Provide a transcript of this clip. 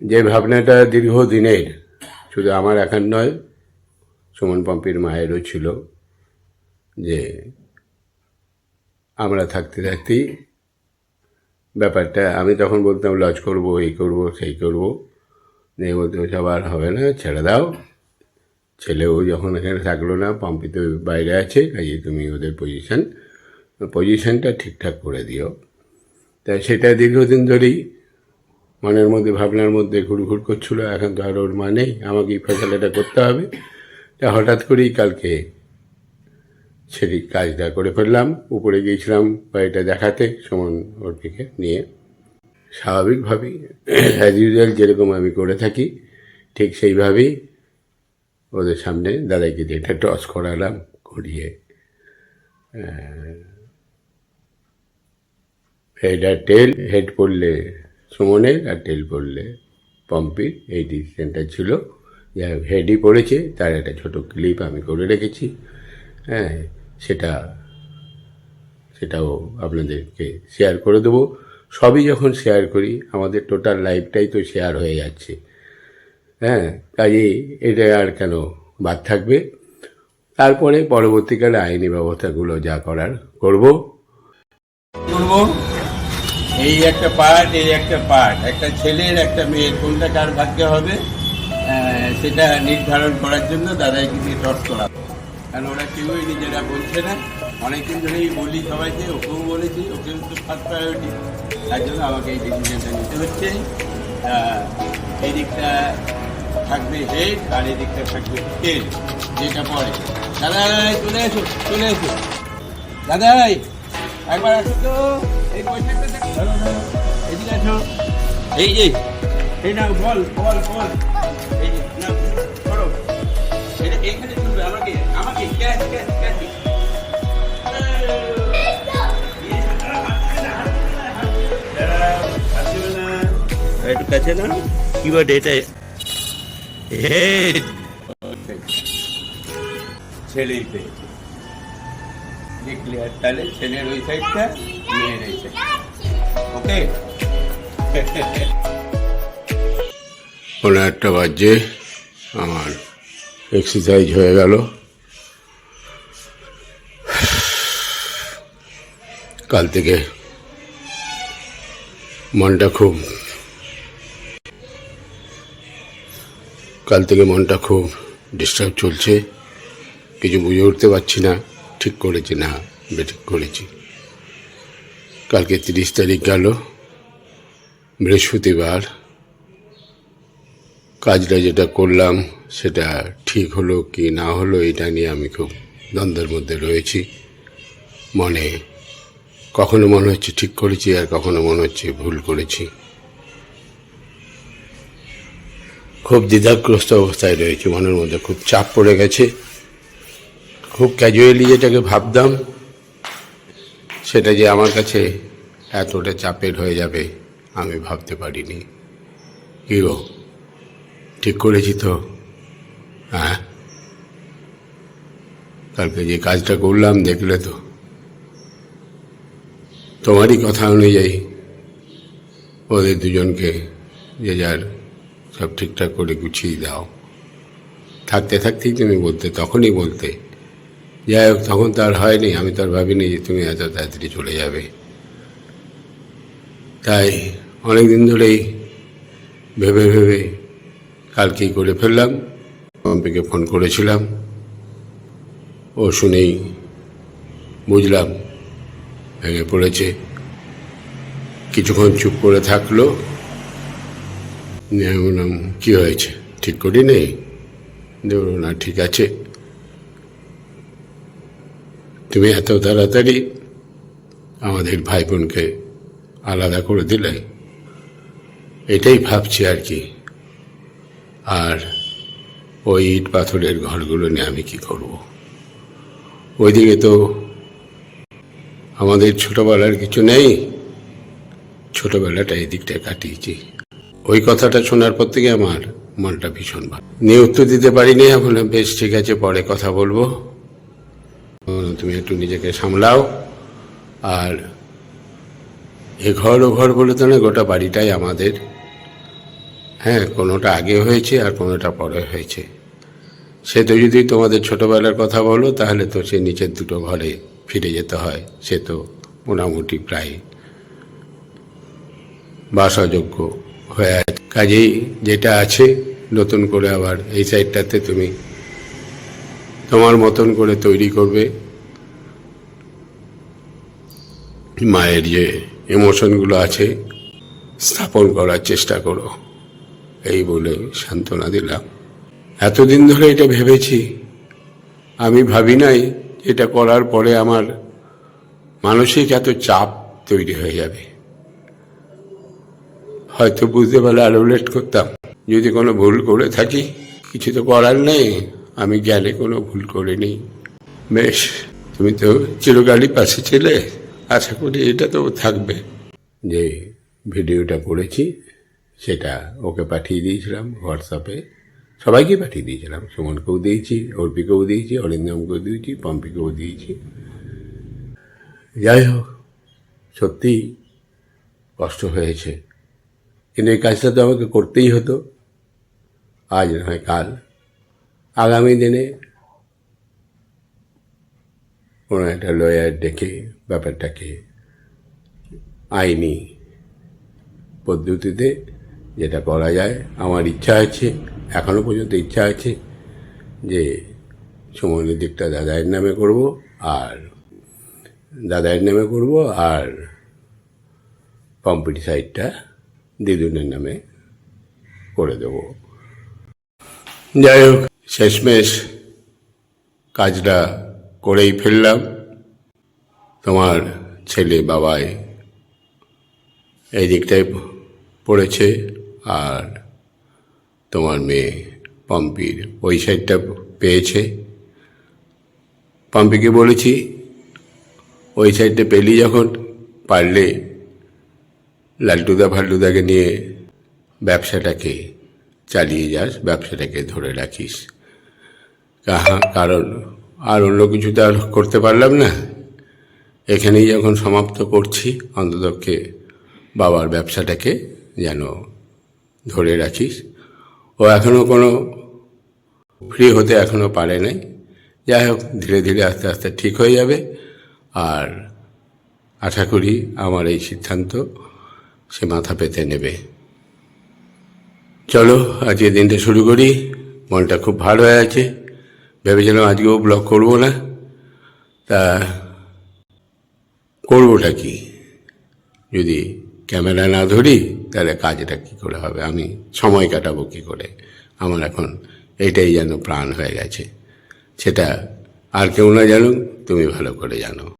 যে ভাবনাটা দীর্ঘদিনের, শুধু আমার একার নয়, সুমন পম্পির মায়েরও ছিল যে আমরা থাকতে থাকতেই ব্যাপারটা, আমি তখন বলতাম, লজ করব, এই করব, সেই করব। নিয়ে বলতে ওসব আর হবে না, ছেড়ে দাও। ছেলেও যখন এখানে থাকল না, পম্পি তো বাইরে আছে, কাজে তুমি ওদের পজিশন পজিশনটা ঠিকঠাক করে দিও। তাই সেটা দীর্ঘদিন ধরেই মনের মধ্যে, ভাবনার মধ্যে ঘুরঘুর করছিল, এখন তো আর ওর মা নেই, আমাকে এই ফেসলাটা করতে হবে। তা হঠাৎ করেই কালকে সেটি কাজটা করে ফেললাম, উপরে গিয়েছিলাম বাড়িটা দেখাতে, সুমন অর্পিকে নিয়ে। স্বাভাবিকভাবেই অ্যাজ ইউজুয়াল যেরকম আমি করে থাকি, ঠিক সেইভাবেই ওদের সামনে দাদাকে যেটা টস করালাম করিয়ে হেড আর টেল, হেড পড়লে সুমনের আর টেল পড়লে পম্পির এই ডিসিশনটা ছিল। যে হেডই পড়েছে, তার একটা ছোট ক্লিপ আমি করে রেখেছি। হ্যাঁ সেটা, সেটাও আপনাদেরকে শেয়ার করে দেবো। সবই যখন শেয়ার করি, আমাদের টোটাল লাইফটাই তো শেয়ার হয়ে যাচ্ছে। হ্যাঁ কাজেই এটা আর কেন বাদ থাকবে? তারপরে পরবর্তীকালে আইনি ব্যবস্থাগুলো যা করার করব। এই একটা পার্ট এই একটা পার্ট একটা ছেলের, একটা মেয়ের, কোনটা কার ভাগ্যে হবে সেটা নির্ধারণ করার জন্য দাদাই কিছু টস করা কারণ ওরা কেউই নিজেরা বলছে না। অনেকদিন ধরেই বলি সবাইকে, ওকেও বলেছি, ওকেও তো ফার্স্ট প্রায়োরিটি তার জন্য আমাকে এই ডিসিশনটা নিতে হচ্ছে। এই দিকটা থাকবে হেড আর এই দিকটা থাকবে টেল যেটা পরে। দাদাই চলে এসো চলে এসো। দাদাই একবার আসো তো, এই পয়সাটা এদিকে আসো এই। যে এই নাও বল বল বল। এই নাও ধরো। এটা এখানে তুলবে আমাকে আমাকে ক্যাচ ক্যাচ ক্যাচ। একটু কাছে না কি ছেলেই পেয়েছে ডিক্লেয়ার তাহলে ছেলের ওই সাইডটা মেয়ের এই সাইড পনেরো একটা বাজে আমার এক্সারসাইজ হয়ে গেল। কাল থেকে মনটা খুব কাল থেকে মনটা খুব ডিস্টার্ব চলছে। কিছু বুঝে উঠতে পারছি না, ঠিক করেছি না, বেঠিক করেছি। কালকে তিরিশ তারিখ গেল। বৃহস্পতিবার। কাজটা যেটা করলাম, সেটা ঠিক হলো কি না হলো, এটা নিয়ে আমি খুব দ্বন্দ্বের মধ্যে রয়েছি। মনে কখনো মনে হচ্ছে ঠিক করেছি, আর কখনো মনে হচ্ছে ভুল করেছি। খুব দ্বিধাগ্রস্ত অবস্থায় রয়েছে, মনের মধ্যে খুব চাপ পড়ে গেছে। খুব ক্যাজুয়ালি যেটাকে ভাবতাম সেটা যে আমার কাছে এতটা চাপের হয়ে যাবে, আমি ভাবতে পারিনি। কি গো? ঠিক করেছি তো? হ্যাঁ? কালকে যে কাজটা করলাম, দেখলে তো। তোমারই কথা অনুযায়ী, ওদের দুজনকে যে যার সব ঠিকঠাক করে গুছিয়ে দাও। থাকতে থাকতেই তুমি বলতে, তখনই বলতে। যাই হোক, তখন তো আর হয়নি। আমি তো আর ভাবিনি যে তুমি এত তাড়াতাড়ি চলে যাবে। তাই অনেক দিন ধরেই ভেবে ভেবে কালকেই করে ফেললাম। পম্পিকে ফোন করেছিলাম। ও শুনেই বুঝলাম, ভেঙে পড়েছে। কিছুক্ষণ চুপ করে থাকল। বললাম, কী হয়েছে? ঠিক করি নেই না, ঠিক আছে। তুমি এত তাড়াতাড়ি আমাদের ভাই বোনকে আলাদা করে দিলে, এটাই ভাবছি আর কি। আর ওই ইট পাথরের ঘরগুলো নিয়ে আমি কি করব? ওইদিকে তো আমাদের ছোটবেলার কিছু নেই, ছোটবেলাটা এই দিকটায় কাটিয়েছি। ওই কথাটা শোনার পর থেকে আমার মনটা ভীষণ ভালো। নিয়ে উত্তর দিতে পারিনি বললাম বেশ ঠিক আছে, পরে কথা বলব। তুমি একটু নিজেকে সামলাও। আর এ ঘর ও ঘর বলে তো না গোটা বাড়িটাই আমাদের। হ্যাঁ কোনোটা আগে হয়েছে আর কোনোটা পরে হয়েছে। সে তো যদি তোমাদের ছোটোবেলার কথা বলো, তাহলে তো সে নিচের দুটো ঘরে ফিরে যেতে হয়। সে তো মোটামুটি প্রায় বাসযোগ্য হয়ে আছে। কাজেই যেটা আছে, নতুন করে আবার এই সাইডটাতে তুমি তোমার মতন করে তৈরি করবে। মায়ের যে ইমোশনগুলো আছে, স্থাপন করার চেষ্টা করো। এই বলে সান্ত্বনা দিলাম। এতদিন ধরে এটা ভেবেছি। আমি ভাবি নাই এটা করার পরে আমার মানসিক এত চাপ তৈরি হয়ে যাবে। হয়তো বুঝতে পারলে আরও লেট করতাম। যদি কোনো ভুল করে থাকি, কিছু তো করার নেই। আমি গেলে কোনো ভুল করিনি। বেশ, তুমি তো চিরকালই পাশে ছিলে। আশা করি এটা তো থাকবে। যে ভিডিওটা করেছি, সেটা ওকে পাঠিয়ে দিয়েছিলাম হোয়াটসঅ্যাপে। সবাইকে পাঠিয়ে দিয়েছিলাম। সুমনকেও দিয়েছি, অর্পিকেও দিয়েছি, অরিন্দমকেও দিয়েছি, পম্পিকেও দিয়েছি। যাই হোক, সত্যি কষ্ট হয়েছে। কিন্তু এই কাজটা তো আমাকে করতেই হতো। আজ নয়, কাল। আগামী দিনে কোনো একটা লয়ার ডেকে ব্যাপারটাকে আইনি পদ্ধতিতে যেটা করা যায়, আমার ইচ্ছা আছে এখনও পর্যন্ত ইচ্ছা আছে যে সুমনের দিকটা দাদাইয়ের নামে করব আর দাদাইয়ের নামে করব আর পম্পিটি সাইডটা দিদুনের নামে করে দেব। যাই হোক। শেষমেশ কাজটা করেই ফেললাম। তোমার ছেলে বাবাই এই দিকটায় পড়েছে আর তোমার মেয়ে পম্পির ওই সাইডটা পেয়েছে। পম্পিকে বলেছি, ওই সাইডটা পেলি যখন, পারলে লালটুদা ফাল্টুদাকে নিয়ে ব্যবসাটাকে চালিয়ে যাস, ব্যবসাটাকে ধরে রাখিস। কাহা কারণ আর অন্য কিছু তো আর করতে পারলাম না। এখানেই যখন সমাপ্ত করছি, অন্ততপক্ষে বাবার ব্যবসাটাকে যেন ধরে রাখিস। ও এখনও কোনো ফ্রি হতে এখনও পারে নাই। যাই হোক, ধীরে ধীরে আস্তে আস্তে ঠিক হয়ে যাবে। আর আশা করি আমার এই সিদ্ধান্ত সে মাথা পেতে নেবে। চলো আজকে দিনটা শুরু করি। মনটা খুব ভালো হয়ে আছে। ভেবেছিলাম আজকেও ব্লগ করব না। তা করবোটা কি? যদি ক্যামেরা না ধরি, তাহলে কাজটা কী করে হবে? আমি সময় কাটাবো কী করে? আমার এখন এটাই যেন প্রাণ হয়ে গেছে। সেটা আর কেউ না জানুক, তুমি ভালো করে জানো।